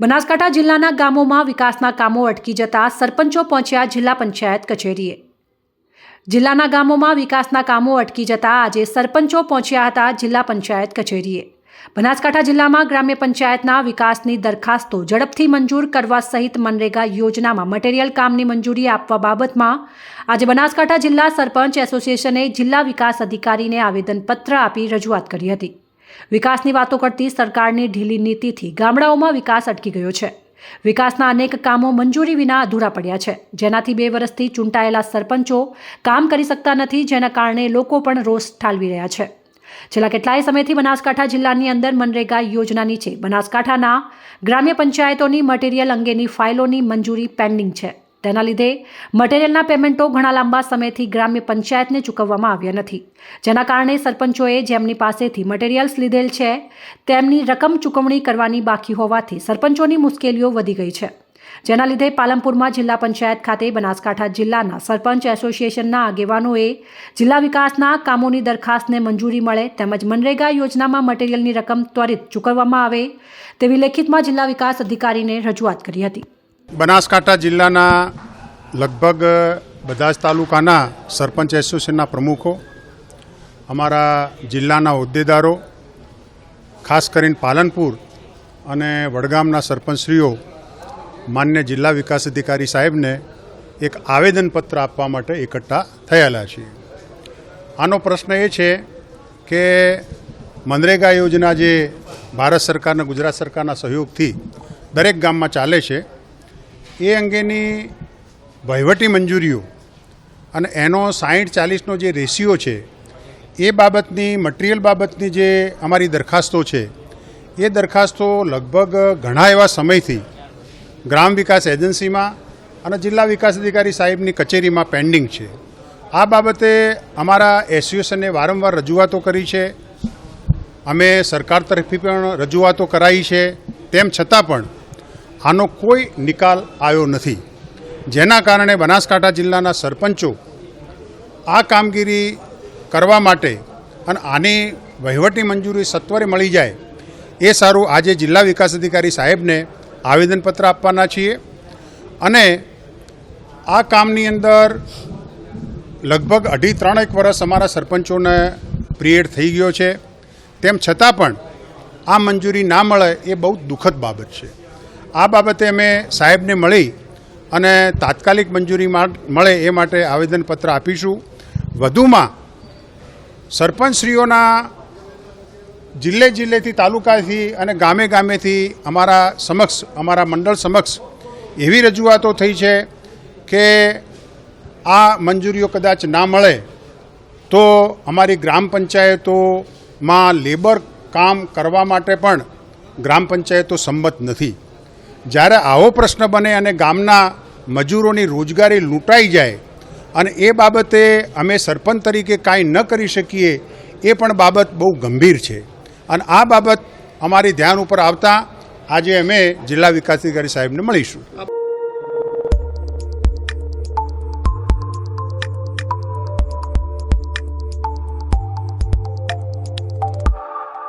બનાસકાંઠા જિલ્લાના ગામોમાં વિકાસના કામો અટકી જતા સરપંચો પહોંચ્યા જિલ્લા પંચાયત કચેરીએ. જિલ્લાના ગામોમાં વિકાસના કામો અટકી જતા આજે સરપંચો પહોંચ્યા હતા જિલ્લા પંચાયત કચેરીએ. બનાસકાંઠા જિલ્લામાં ગ્રામ્ય પંચાયતના વિકાસની દરખાસ્તો ઝડપથી મંજૂર કરવા સહિત મનરેગા યોજનામાં મટીરીયલ કામની મંજૂરી આપવા બાબતમાં આજે બનાસકાંઠા જિલ્લા સરપંચ એસોસિએશને જિલ્લા વિકાસ અધિકારીને આવેદનપત્ર આપી રજૂઆત કરી હતી. વિકાસની વાતો કરતી સરકારની ઢીલી નીતિથી ગામડાઓમાં વિકાસ અટકી ગયો છે. વિકાસના અનેક કામો મંજૂરી વિના અધૂરા પડ્યા છે. જેનાથી બે વર્ષથી ચૂંટાયેલા સરપંચો કામ કરી શકતા નથી, જેના કારણે લોકો પણ રોષ ઠાલવી રહ્યા છે. છેલ્લા કેટલાય સમયથી બનાસકાંઠા જિલ્લાની અંદર મનરેગા યોજના નીચે બનાસકાંઠાના ગ્રામ્ય પંચાયતોની મટીરિયલ અંગેની ફાઇલોની મંજૂરી પેન્ડિંગ છે. તેના લીધે મટીરિયલના પેમેન્ટો ઘણા લાંબા સમયથી ગ્રામ્ય પંચાયતને ચૂકવવામાં આવ્યા નથી. જેના કારણે સરપંચોએ જેમની પાસેથી મટીરિયલ્સ લીધેલ છે, તેમની રકમ ચૂકવણી કરવાની બાકી હોવાથી સરપંચોની મુશ્કેલીઓ વધી ગઈ છે. જેના લીધે પાલનપુરમાં જિલ્લા પંચાયત ખાતે બનાસકાંઠા જિલ્લાના સરપંચ એસોસિએશનના આગેવાનોએ જિલ્લા વિકાસના કામોની દરખાસ્તને મંજૂરી મળે તેમજ મનરેગા યોજનામાં મટીરિયલની રકમ ત્વરિત ચૂકવવામાં આવે તેવી લેખિતમાં જિલ્લા વિકાસ અધિકારીને રજૂઆત કરી હતી. બનાસકાંઠા જિલ્લાના લગભગ બધા જ તાલુકાના સરપંચ એસોસિએશનના પ્રમુખો, અમારા જિલ્લાના હોદ્દેદારો, ખાસ કરીને પાલનપુર અને વડગામના સરપંચશ્રીઓ, માન્ય જિલ્લા વિકાસ અધિકારી સાહેબને એક આવેદનપત્ર આપવા માટે એકઠા થયેલા છીએ. આનો પ્રશ્ન એ છે કે મનરેગા યોજના જે ભારત સરકારના ગુજરાત સરકારના સહયોગથી દરેક ગામમાં ચાલે છે એ અંગેની વહીવટી મંજૂરીઓ અને એનો સાહીઠ ચાલીસનો જે રેશિયો છે, એ બાબતની, મટિરિયલ બાબતની જે અમારી દરખાસ્તો છે, એ દરખાસ્તો લગભગ ઘણા એવા સમયથી ગ્રામ વિકાસ એજન્સીમાં અને જિલ્લા વિકાસ અધિકારી સાહેબની કચેરીમાં પેન્ડિંગ છે. આ બાબતે અમારા એસોસિએશને વારંવાર રજૂઆતો કરી છે. અમે સરકાર તરફથી પણ રજૂઆતો કરાઈ છે. તેમ છતાં પણ આનો કોઈ નિકાલ આવ્યો નથી. જેના કારણે બનાસકાંઠા જિલ્લાના સરપંચો આ કામગીરી કરવા માટે અને આની વહીવટી મંજૂરી સત્વરે મળી જાય એ સારું આજે જિલ્લા વિકાસ અધિકારી સાહેબને આવેદનપત્ર આપવાના છીએ. અને આ કામની અંદર લગભગ અઢી ત્રણ એક વર્ષ અમારા સરપંચોને પિરિયડ થઈ ગયો છે. તેમ છતાં પણ આ મંજૂરી ના મળે એ બહુ દુઃખદ બાબત છે. આ બાબતે અમે સાહેબને મળી અને તાત્કાલિક મંજૂરી મળે એ માટે આવેદનપત્ર આપીશું. વધુમાં સરપંચશ્રીઓના જિલ્લે જિલ્લેથી, તાલુકાથી અને ગામે ગામેથી અમારા સમક્ષ, અમારા મંડળ સમક્ષ એવી રજૂઆતો થઈ છે કે આ મંજૂરીઓ કદાચ ના મળે તો અમારી ગ્રામ પંચાયતોમાં લેબર કામ કરવા માટે પણ ગ્રામ પંચાયતો સંમત નથી. જ્યારે આવો પ્રશ્ન બને અને ગામના મજૂરોની રોજગારી લૂંટાઈ જાય અને એ બાબતે અમે સરપંચ તરીકે કાંઈ ન કરી શકીએ, એ પણ બાબત બહુ ગંભીર છે. અને આ બાબત અમારી ધ્યાન ઉપર આવતા આજે અમે જિલ્લા વિકાસ અધિકારી સાહેબને મળીશું.